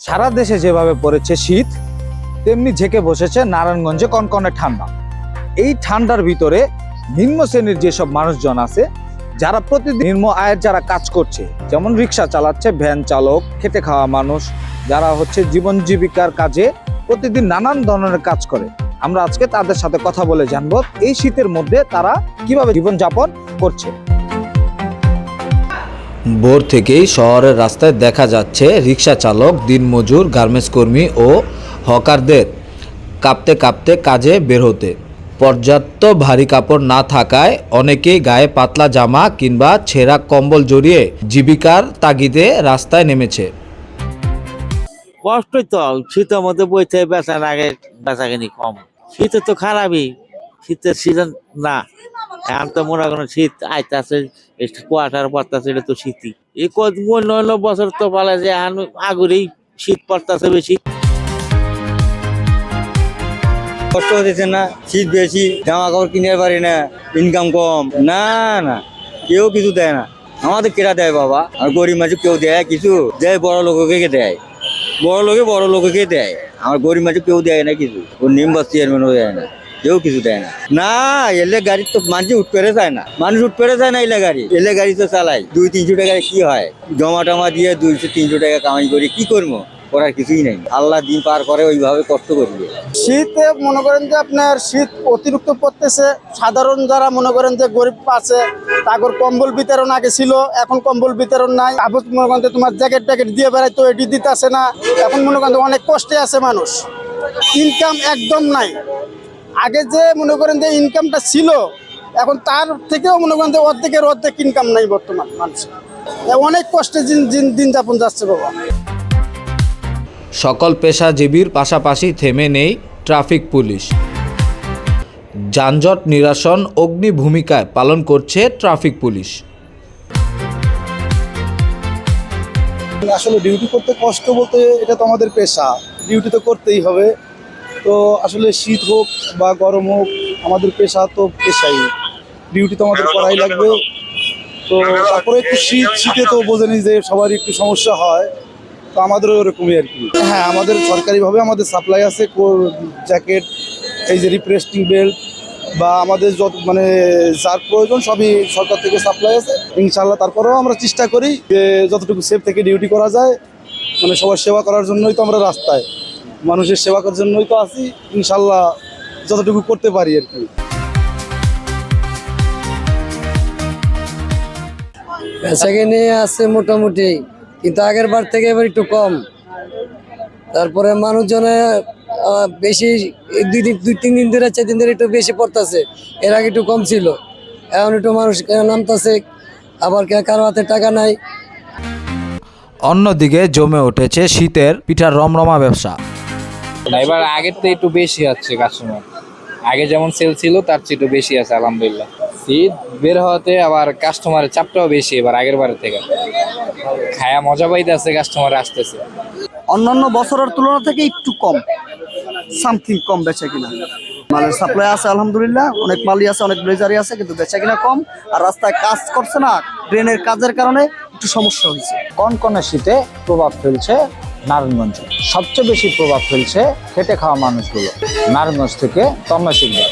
সারা দেশে যেভাবে পড়েছে শীত, তেমনি ঝেঁকে বসেছে নারায়ণগঞ্জে কনকনে ঠান্ডা। এই ঠান্ডার ভিতরে নিম্ন শ্রেণির যেসব মানুষজন আছে, যারা প্রতিদিন নিম্ন আয়ের যারা কাজ করছে, যেমন রিক্সা চালাচ্ছে, ভ্যান চালক, খেটে খাওয়া মানুষ, যারা হচ্ছে জীবন জীবিকার কাজে প্রতিদিন নানান ধরনের কাজ করে, আমরা আজকে তাদের সাথে কথা বলে জানব এই শীতের মধ্যে তারা কীভাবে জীবনযাপন করছে। ভোর থেকেই শহরের রাস্তায় দেখা যাচ্ছে রিক্সা চালক, দিনমজুর, গার্মেন্টস কর্মী ও হকারদের কাঁপতে কাঁপতে কাজে বের হতে। পর্যাপ্ত ভারী কাপড় না থাকায় অনেকেই গায়ে পাতলা জামা কিংবা ছেঁড়া কম্বল জড়িয়ে জীবিকার তাগিদে রাস্তায় নেমেছে। কষ্টই তো, শীতের মধ্যে বইতে বেচার আগে বেচা কিনি কম। শীতের তো খারাপই, শীতের সিজন না। এখন তো মনে করেন শীত আইতাছে কুয়াশার পড়তাছে, এটা তো শীতই। এই কত অন্য বছর তো বলে যে এখন আগুরেই শীত পড়তাছে বেশি। কষ্ট হতেছে না, শীত বেশি, জামা কাপড় কিনে পারি না ইনকাম কম। না না, কেউ কিছু দেয় না। আমাদের কেরা দেয় বাবা? আর গরিব মাঝে কেউ দেয় কিছু? দেয়, বড় লোককে দেয়? বড় লোকে বড় লোককে দেয়? আমার গরিব মাঝে কেউ দেয় না কিছু। ওর নিম্বাস চেয়ারম্যানও দেয় না। কেউ কিছু দেয় না। না, এলে গাড়ি তো মানুষ উঠ পেরে যায় না। মানুষ উঠ পেরে যায় না এলে গাড়ি। এলে গাড়ি তো চালাই। দুই তিনশো টাকায় কি হয়? জমা টমা দিয়ে দুইশো, তিনশো টাকা কামাই করি, কি করব? করার কিছুই নাই। আল্লাহ দিন পার করে ওইভাবে কষ্ট করবে। শীতে মনে করেন যে আপনার শীত অতিরিক্ত পড়তেছে। সাধারণ যারা মনে করেন যে গরিব আছে, তাগর কম্বল বিতরণ আগে ছিল, এখন কম্বল বিতরণ নাই। কাপড় মনে করেন তোমার জ্যাকেট ট্যাকেট দিয়ে বেড়াইতো, এটি দিতে আসে না। এখন মনে করেন অনেক কষ্টে আছে মানুষ। ইনকাম একদম নাই। আগে যে মনে করেন যে ইনকামটা ছিল এখন তার থেকেও মনে করেন যে অর্ধেকের অর্ধেক ইনকাম নাই বর্তমান মানুষের। অনেক কষ্টে দিন- দিন দিন যাপন যাচ্ছে বাবা। সকল পেশাজীবীর পাশাপাশি থেমে নেই ট্রাফিক পুলিশ। যানজট নিরাসন অগ্নি ভূমিকায় পালন করছে ট্রাফিক পুলিশ। আসলে ডিউটি করতে কষ্ট বলতে এটা তো আমাদের পেশা। ডিউটি তো করতেই হবে। তো আসলে শীত হোক বা গরম হোক আমাদের পেশা তো পেশাই। ডিউটি তো আমাদের করাই লাগবে। তো তারপরে একটু শীত শীতে তো বোঝেনি যে সবারই একটু সমস্যা হয়। তো আমাদেরও ওরকমই আর কি। হ্যাঁ আমাদের সরকারিভাবে আমাদের সাপ্লাই আছে জ্যাকেট এই যে রিপ্রেস্টিং বেল্ট বা আমাদের যত মানে যার প্রয়োজন সবই সরকার থেকে সাপ্লাই আছে। ইনশাল্লাহ তারপরেও আমরা চেষ্টা করি যে যতটুকু সেফ থেকে ডিউটি করা যায় মানে সবার সেবা করার জন্যই তো আমরা রাস্তায়। মানুষের সেবা করার জন্যই তো আছি। ইনশাল্লাহ যতটুকু করতে পারি আর কি। আছে মোটামুটি কিন্তু আগের বার থেকে এবার একটু কম। তারপরে মানুষজনে আহ, বেশি দুই দিন দুই তিন দিন ধরে চার দিন ধরে একটু বেশি পড়তেছে। এর আগে একটু কম ছিল। এখন একটু মানুষ নামতেছে আবার কে- কারও হাতে টাকা নাই। অন্যদিকে জমে উঠেছে শীতের পিঠার রমরমা ব্যবসা। এবার আগের তো একটু বেশি আছে কাস্টমার আগে যেমন সেল ছিল তার চেয়ে একটু বেশি আছে আলহামদুলিল্লাহ। শীত বের হওয়াতে আবার কাস্টমারের চাপটাও বেশি এবার আগের বারের থেকে। খায়া মজা পাইতে আছে কাস্টমার আসতেছে। অন্যান্য বছরের তুলনা থেকে একটু কম সামথিং কম বেচা কিনা। মালের সাপ্লাই আছে আলহামদুলিল্লাহ অনেক মালই আছে অনেক ব্লেজারি আছে কিন্তু বেচা কিনা কম। আর রাস্তায় কাজ করছে না ড্রেনের কাজের কারণে একটু সমস্যা হয়েছে। কনকনে শীতে প্রভাব ফেলছে নারায়ণগঞ্জে। সবচেয়ে বেশি প্রভাব ফেলছে খেটে খাওয়া মানুষগুলো নারায়ণগঞ্জ থেকে তন্ময় সিকদার।